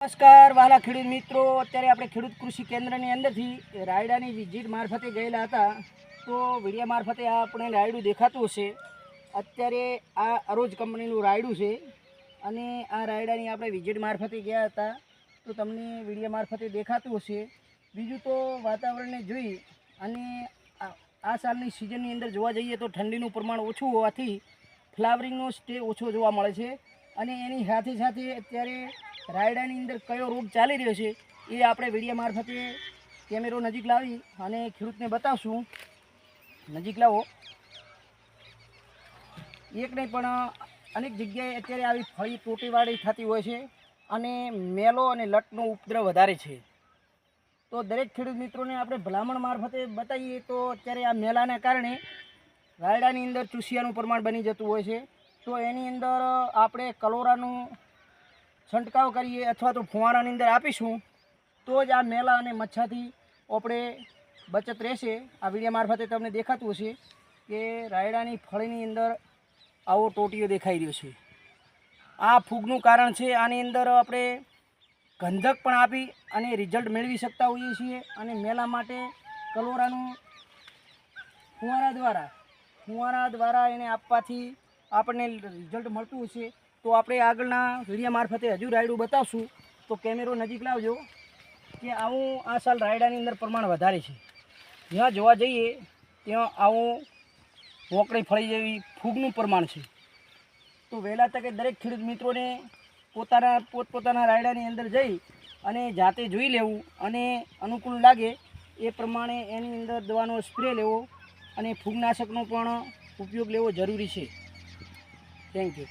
નમસ્કાર, વાલા ખેડૂત મિત્રો. અત્યારે આપણે ખેડૂત કૃષિ કેન્દ્રની અંદરથી રાયડાની વિઝિટ મારફતે ગયેલા હતા, તો વિડીયા મારફતે આ આપણે રાયડું દેખાતું હશે. અત્યારે આ અરોજ કંપનીનું રાયડું છે અને આ રાયડાની આપણે વિઝિટ મારફતે ગયા હતા. તો તમને વિડીયા મારફતે દેખાતું હશે. બીજું તો વાતાવરણને જોઈ અને આ સાલની સિઝનની અંદર જોવા જઈએ તો ઠંડીનું પ્રમાણ ઓછું હોવાથી ફ્લાવરિંગનો સ્ટે ઓછો જોવા મળે છે. અને એની સાથે સાથે અત્યારે રાયડાની અંદર કયો રોગ ચાલી રહ્યો છે એ આપણે વીડિયો મારફતે કેમેરો નજીક લાવી અને ખેડૂતને બતાવશું. નજીક લાવો. એક નહીં પણ અનેક જગ્યાએ અત્યારે આવી ફળી તોટીવાળી થતી હોય છે અને મેલો અને લટનો ઉપદ્રવ વધારે છે. તો દરેક ખેડૂત મિત્રોને આપણે ભલામણ મારફતે બતાવીએ તો અત્યારે આ મેલાના કારણે રાયડાની અંદર ચૂસિયાનું પ્રમાણ બની જતું હોય છે. તો એની અંદર આપણે કલોરાનું છંટકાવ કરીએ અથવા તો ફુવારાની અંદર આપીશું, તો જ આ મેલા અને મચ્છાથી આપણે બચત રહેશે. આ વીડિયો મારફતે તમને દેખાતું હશે કે રાયડાની ફળીની અંદર આવો ટોટીઓ દેખાઈ રહ્યો છે. આ ફૂગનું કારણ છે, આની અંદર આપણે ગંધક પણ આપી અને રિઝલ્ટ મેળવી શકતા હોઈએ છીએ અને મેલા માટે કલોરાનું ફુવારા દ્વારા ફુવારા દ્વારા એને આપવાથી આપણને રિઝલ્ટ મળતું હશે. તો આપણે આગળના વિડીયા મારફતે હજુ રાયડું બતાવશું. તો કેમેરો નજીક લાવજો કે આવું આ સાલ રાયડાની અંદર પ્રમાણ વધારે છે. જ્યાં જોવા જઈએ ત્યાં આવું મોકળી ફળી જેવી ફૂગનું પ્રમાણ છે. તો વહેલા તકે દરેક ખેડૂત મિત્રોને પોતાના પોતપોતાના રાયડાની અંદર જઈ અને જાતે જોઈ લેવું અને અનુકૂળ લાગે એ પ્રમાણે એની અંદર દવાનો સ્પ્રે લેવો અને ફૂગનાશકનો પણ ઉપયોગ લેવો જરૂરી છે. Thank you